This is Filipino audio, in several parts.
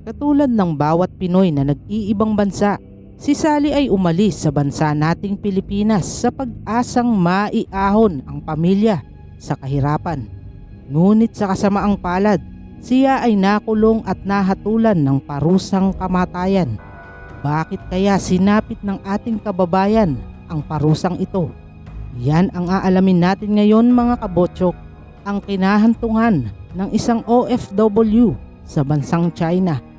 Katulad ng bawat Pinoy na nag-iibang bansa, si Sally ay umalis sa bansa nating Pilipinas sa pag-asang maiahon ang pamilya sa kahirapan. Ngunit sa kasamaang palad, siya ay nakulong at nahatulan ng parusang kamatayan. Bakit kaya sinapit ng ating kababayan ang parusang ito? Yan ang aalamin natin ngayon mga kabotsok, ang kinahantungan ng isang OFW sa bansang China.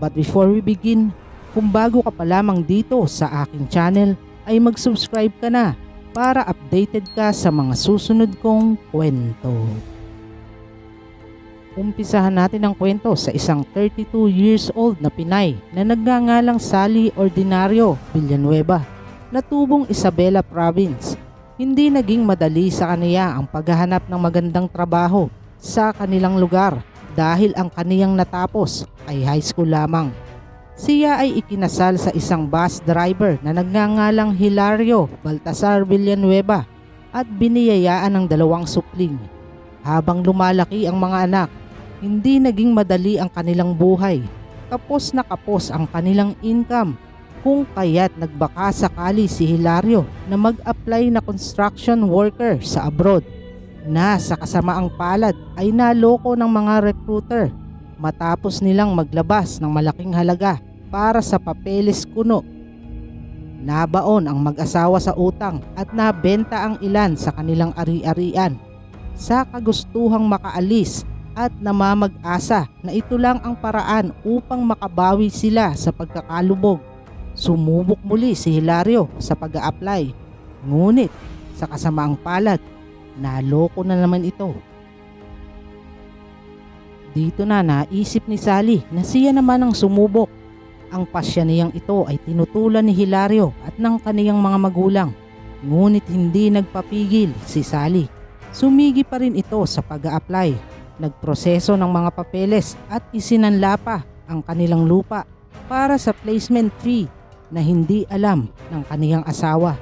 But before we begin, kung bago ka pa lamang dito sa aking channel ay mag-subscribe ka na para updated ka sa mga susunod kong kwento. Umpisahan natin ang kwento sa isang 32 years old na Pinay na nagngangalang Sally Ordinario Villanueva na tubong Isabela Province. Hindi naging madali sa kaniya ang paghahanap ng magandang trabaho sa kanilang lugar dahil ang kaniyang natapos ay high school lamang. Siya ay ikinasal sa isang bus driver na nagngangalang Hilario Baltasar Villanueva at biniyayaan ng dalawang supling. Habang lumalaki ang mga anak, hindi naging madali ang kanilang buhay. Kapos na kapos ang kanilang income kung kaya't nagbaka sakali si Hilario na mag-apply na construction worker sa abroad na sa kasamaang palad ay naloko ng mga recruiter matapos nilang maglabas ng malaking halaga para sa papeles kuno. Nabaon ang mag-asawa sa utang at nabenta ang ilan sa kanilang ari-arian sa kagustuhang makaalis at namamag-asa na ito lang ang paraan upang makabawi sila sa pagkakalubog. Sumubok muli si Hilario sa pag apply Ngunit sa kasamaang palad, naloko na naman ito. Dito na naisip ni Sally na siya naman ang sumubok. Ang pasya niyang ito ay tinutulan ni Hilario at ng kaniyang mga magulang. Ngunit hindi nagpapigil si Sally. Sumigi pa rin ito sa pag apply Nagproseso ng mga papeles at isinanla pa ang kanilang lupa para sa placement fee na hindi alam ng kaniyang asawa.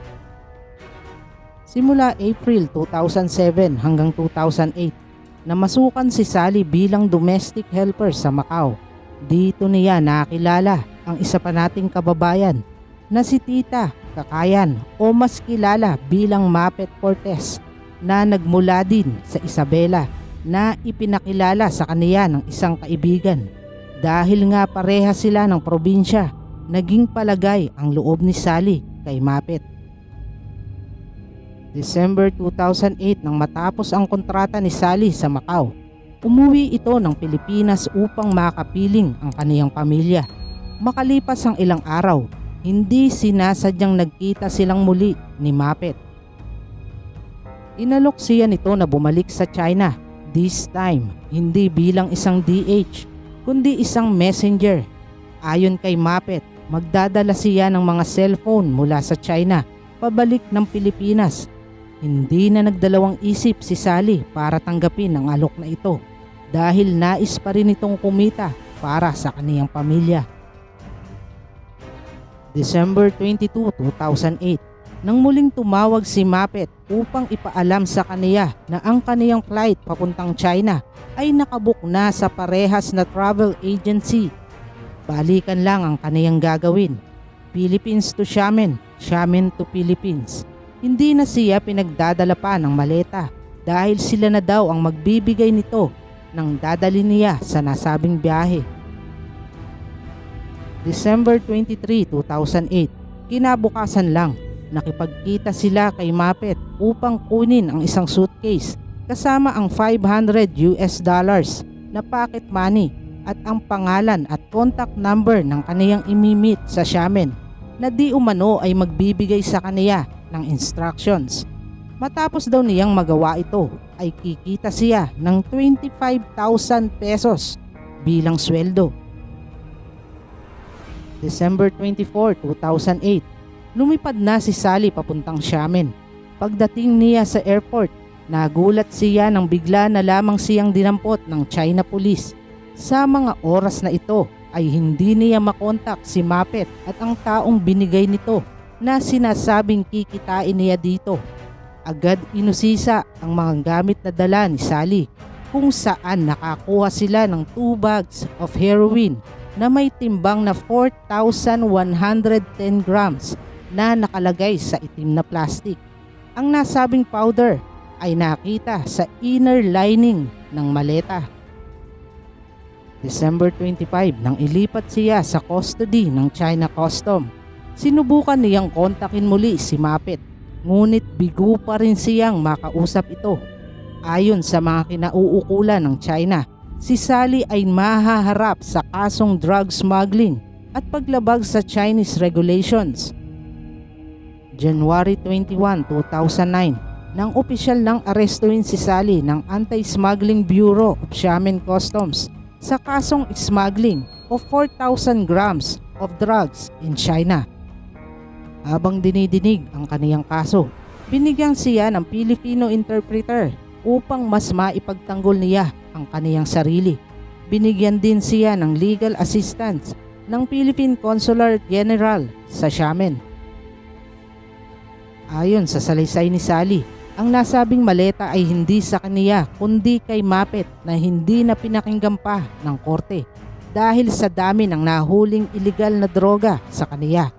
Simula April 2007 hanggang 2008, namasukan si Sally bilang domestic helper sa Macau. Dito niya nakilala ang isa pa nating kababayan na si Tita Kakayan o mas kilala bilang Mapet Cortez na nagmula din sa Isabela na ipinakilala sa kaniya ng isang kaibigan. Dahil nga pareha sila ng probinsya, naging palagay ang loob ni Sally kay Mapet. December 2008 nang matapos ang kontrata ni Sally sa Macau, umuwi ito ng Pilipinas upang makapiling ang kaniyang pamilya. Makalipas ang ilang araw, hindi sinasadyang nagkita silang muli ni Mapet. Inalok siya nito na bumalik sa China. This time, hindi bilang isang DH, kundi isang messenger. Ayon kay Mapet, magdadala siya ng mga cellphone mula sa China pabalik ng Pilipinas. Hindi na nagdalawang isip si Sally para tanggapin ang alok na ito dahil nais pa rin itong kumita para sa kaniyang pamilya. December 22, 2008 nang muling tumawag si Mapet upang ipaalam sa kaniya na ang kaniyang flight papuntang China ay nakabook na sa parehas na travel agency. Balikan lang ang kaniyang gagawin. Philippines to Xiamen, Xiamen to Philippines. Hindi na siya pinagdadala pa ng maleta dahil sila na daw ang magbibigay nito nang dadali niya sa nasabing biyahe. December 23, 2008, kinabukasan lang nakipagkita sila kay Mapet upang kunin ang isang suitcase kasama ang 500 US dollars na pocket money at ang pangalan at contact number ng kaniyang imimit sa Xiamen na di umano ay magbibigay sa kaniya ng instructions. Matapos daw niyang magawa ito ay kikita siya ng 25,000 pesos bilang sweldo. December 24, 2008 lumipad na si Sally papuntang Xiamen. Pagdating niya sa airport, nagulat siya nang bigla na lamang siyang dinampot ng China Police. Sa mga oras na ito ay hindi niya makontak si Mapet at ang taong binigay nito na sinasabing kikitain niya dito. Agad inusisa ang mga gamit na dala ni Sally kung saan nakakuha sila ng 2 bags of heroin na may timbang na 4,110 grams na nakalagay sa itim na plastic. Ang nasabing powder ay nakita sa inner lining ng maleta. December 25 nang ilipat siya sa custody ng China Custom. Sinubukan niyang kontakin muli si Mapit ngunit bigo pa rin siyang makausap ito. Ayon sa mga kinauukulan ng China, si Sally ay mahaharap sa kasong drug smuggling at paglabag sa Chinese regulations. January 21, 2009, nang opisyal nang arestuin si Sally ng Anti-Smuggling Bureau of Xiamen Customs sa kasong smuggling of 4,000 grams of drugs in China. Habang dinidinig ang kaniyang kaso, binigyan siya ng Filipino interpreter upang mas maipagtanggol niya ang kaniyang sarili. Binigyan din siya ng legal assistance ng Philippine Consular General sa Xiamen. Ayon sa salaysay ni Sally, ang nasabing maleta ay hindi sa kaniya kundi kay Mapet na hindi na pinakinggan pa ng korte dahil sa dami ng nahuling ilegal na droga sa kaniya.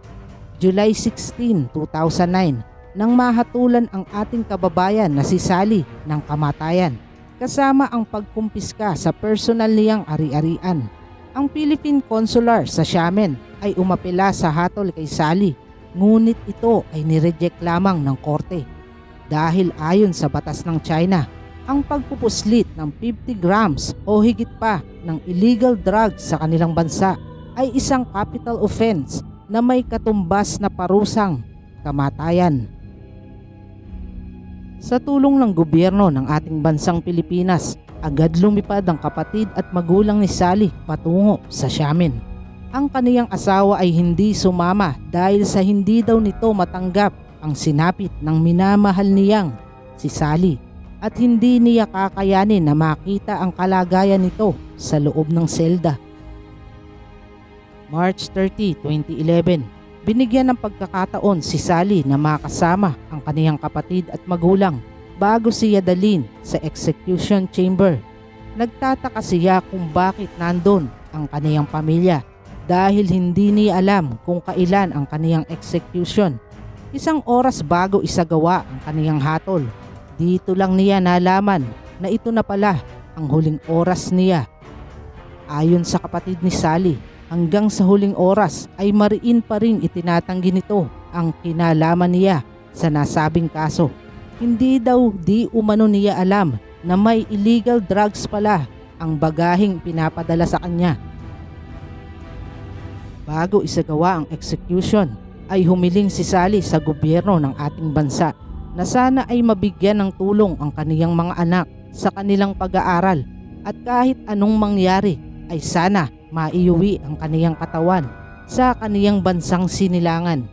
July 16, 2009, nang mahatulan ang ating kababayan na si Sally ng kamatayan kasama ang pagkumpiska sa personal niyang ari-arian. Ang Philippine Consular sa Xiamen ay umapela sa hatol kay Sally ngunit ito ay nireject lamang ng korte dahil ayon sa batas ng China, ang pagpupuslit ng 50 grams o higit pa ng illegal drugs sa kanilang bansa ay isang capital offense na may katumbas na parusang kamatayan. Sa tulong ng gobyerno ng ating bansang Pilipinas, agad lumipad ang kapatid at magulang ni Sally patungo sa Xiamen. Ang kaniyang asawa ay hindi sumama dahil sa hindi daw nito matanggap ang sinapit ng minamahal niyang si Sally at hindi niya kakayanin na makita ang kalagayan nito sa loob ng selda. March 30, 2011, binigyan ng pagkakataon si Sally na makasama ang kaniyang kapatid at magulang bago siya dalin sa execution chamber. Nagtataka siya kung bakit nandun ang kaniyang pamilya dahil hindi niya alam kung kailan ang kaniyang execution Isang oras bago isagawa ang kaniyang hatol, dito lang niya nalaman na ito na pala ang huling oras niya. Ayon sa kapatid ni Sally, hanggang sa huling oras ay mariin pa rin itinatanggi nito ang kinalaman niya sa nasabing kaso. Hindi daw di umano niya alam na may illegal drugs pala ang bagahing pinapadala sa kanya. Bago isagawa ang execution, ay humiling si Sally sa gobyerno ng ating bansa na sana ay mabigyan ng tulong ang kaniyang mga anak sa kanilang pag-aaral at kahit anong mangyari ay sana maiuwi ang kaniyang katawan sa kaniyang bansang sinilangan.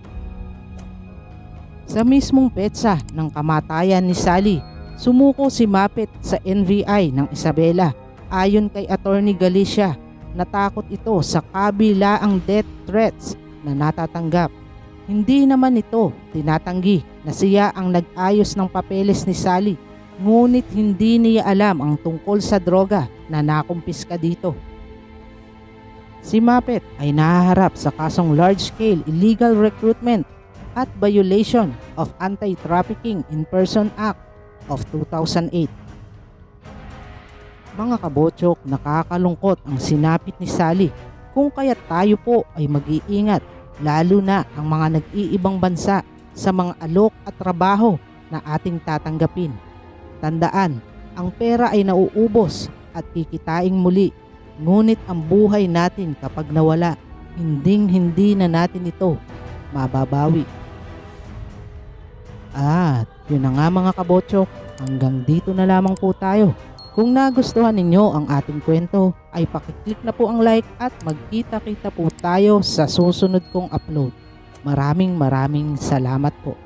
Sa mismong petsa ng kamatayan ni Sally, sumuko si Mapet sa NVI ng Isabela. Ayon kay Attorney Galicia, natakot ito sa kabilaang death threats na natatanggap hindi naman ito tinatanggi na siya ang nag-ayos ng papeles ni Sally ngunit hindi niya alam ang tungkol sa droga na nakumpiska dito. Si Mapet ay nahaharap sa kasong large-scale illegal recruitment at violation of Anti-Trafficking in Person Act of 2008. Mga kabotsok, nakakalungkot ang sinapit ni Sally kung kaya tayo po ay mag-iingat lalo na ang mga nag-iibang bansa sa mga alok at trabaho na ating tatanggapin. Tandaan, ang pera ay nauubos at kikitaing muli. Ngunit ang buhay natin kapag nawala, hinding hindi na natin ito mababawi. At yun na nga mga kabotsok, hanggang dito na lamang po tayo. Kung nagustuhan ninyo ang ating kwento, ay pakiclick na po ang like at magkita-kita po tayo sa susunod kong upload. Maraming maraming salamat po.